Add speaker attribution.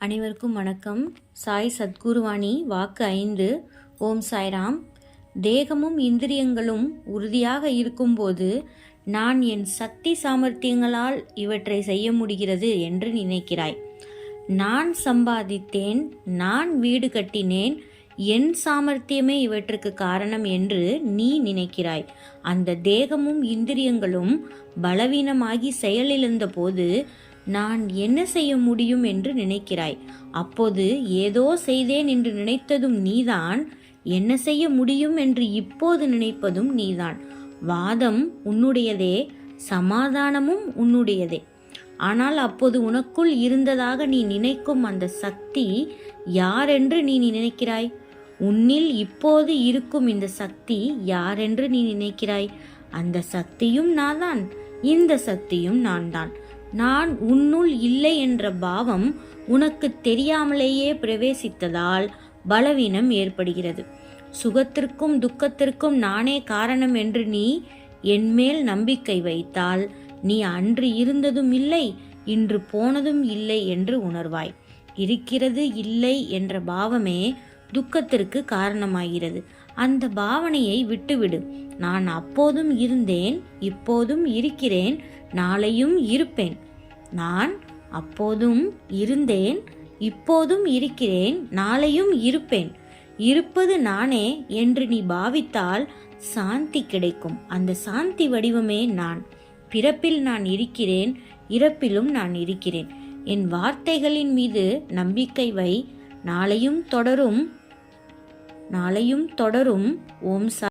Speaker 1: அனைவருக்கும் வணக்கம். சாய் சத்குருவாணி வாக்கு ஐந்து. ஓம் சாய்ராம். தேகமும் இந்திரியங்களும் உறுதியாக இருக்கும்போது நான் என் சக்தி சாமர்த்தியங்களால் இவற்றை செய்ய முடிகிறது என்று நினைக்கிறாய். நான் சம்பாதித்தேன் நான் வீடு கட்டினேன் என் சாமர்த்தியமே இவற்றுக்கு காரணம் என்று நீ நினைக்கிறாய். அந்த தேகமும் இந்திரியங்களும் பலவீனமாகி செயலிழந்த போது நான் என்ன செய்ய முடியும் என்று நினைக்கிறாய். அப்போது ஏதோ செய்தேன் என்று நினைத்ததும் நீதான் என்ன செய்ய முடியும் என்று இப்போது நினைப்பதும் நீதான். வாதம் உன்னுடையதே சமாதானமும் உன்னுடையதே. ஆனால் அப்போது உனக்குள் இருந்ததாக நீ நினைக்கும் அந்த சக்தி யாரென்று நீ நினைக்கிறாய்? உன்னில் இப்போது இருக்கும் இந்த சக்தி யாரென்று நீ நினைக்கிறாய்? அந்த சக்தியும் நான் தான் இந்த சக்தியும் நான் தான் நான் உன்னுள் இல்லை என்ற பாவம் உனக்கு தெரியாமலேயே பிரவேசித்ததால் பலவீனம் ஏற்படுகிறது. சுகத்திற்கும் துக்கத்திற்கும் நானே காரணம் என்று நீ என்மேல் நம்பிக்கை வைத்தால் நீ அன்று இருந்ததும் இல்லை இன்று போனதும் இல்லை என்று உணர்வாய். இருக்கிறது இல்லை என்ற பாவமே துக்கத்திற்கு காரணமாகிறது. அந்த பாவனையை விட்டுவிடு. நான் அப்போதும் இருந்தேன் இப்போதும் இருக்கிறேன் நாளையும் இருப்பேன். நான் அப்போதும் இருந்தேன் இப்போதும் இருக்கிறேன் நாளையும் இருப்பேன். இருப்பது நானே என்று நீ பாவித்தால் சாந்தி கிடைக்கும். அந்த சாந்தி வடிவமே நான். பிறப்பில் நான் இருக்கிறேன் இறப்பிலும் நான் இருக்கிறேன். என் வார்த்தைகளின் மீது நம்பிக்கை வை. நாளையும் தொடரும் நாளையும் தொடரும். ஓம் சா